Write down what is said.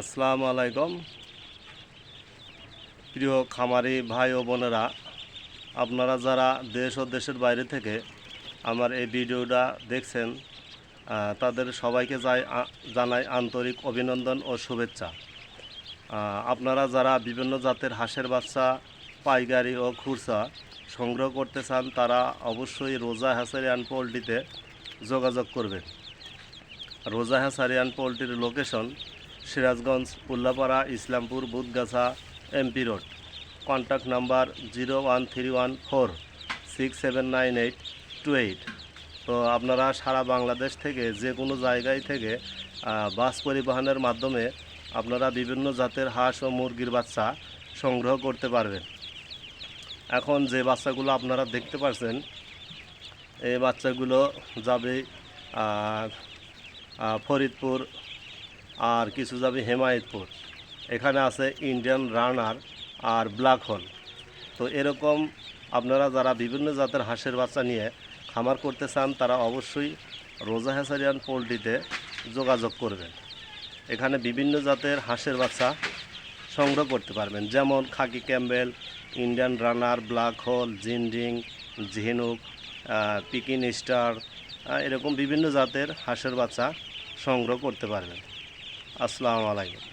আসসালামু আলাইকুম। প্রিয় খামারি ভাই ও বোনেরা, আপনারা যারা দেশ ও দেশের বাইরে থেকে আমার এই ভিডিওটা দেখছেন তাদের সবাইকে যাই জানাই আন্তরিক অভিনন্দন ও শুভেচ্ছা। আপনারা যারা বিভিন্ন জাতের হাঁসের বাচ্চা, পাইকারি ও খুরসা সংগ্রহ করতে চান, তারা অবশ্যই রোজা হ্যাসারিয়ান পোলট্রিতে যোগাযোগ করবেন। রোজা হ্যাসারিয়ান পোলট্রির location Sirajganj Ullapara Islampur Budhgachha MP road. Contact number zero one three one four six seven nine eight two eight. তো আপনারা সারা বাংলাদেশ থেকে যে কোনো জায়গায় থেকে বাস পরিবহনের মাধ্যমে আপনারা বিভিন্ন জাতের হাঁস ও মুরগির বাচ্চা সংগ্রহ করতে পারবেন। এখন যে বাচ্চাগুলো আপনারা দেখতে পাচ্ছেন এই বাচ্চাগুলো যাবে ফরিদপুর আর কিছু যাবে হেমায়তপুর। এখানে আছে ইন্ডিয়ান রানার আর ব্ল্যাক হোল তো এরকম আপনারা যারা বিভিন্ন জাতের হাঁসের বাচ্চা নিয়ে খামার করতে চান, তারা অবশ্যই রোজা হ্যাসারিয়ান পোলট্রিতে যোগাযোগ করবেন। এখানে বিভিন্ন জাতের হাঁসের বাচ্চা সংগ্রহ করতে পারবেন। যেমন khaki campbell Indian runner black hole Jinding ঝিনুক পিকিন স্টার এরকম বিভিন্ন জাতের হাঁসের বাচ্চা সংগ্রহ করতে পারবেন। আসসালামু আলাইকুম।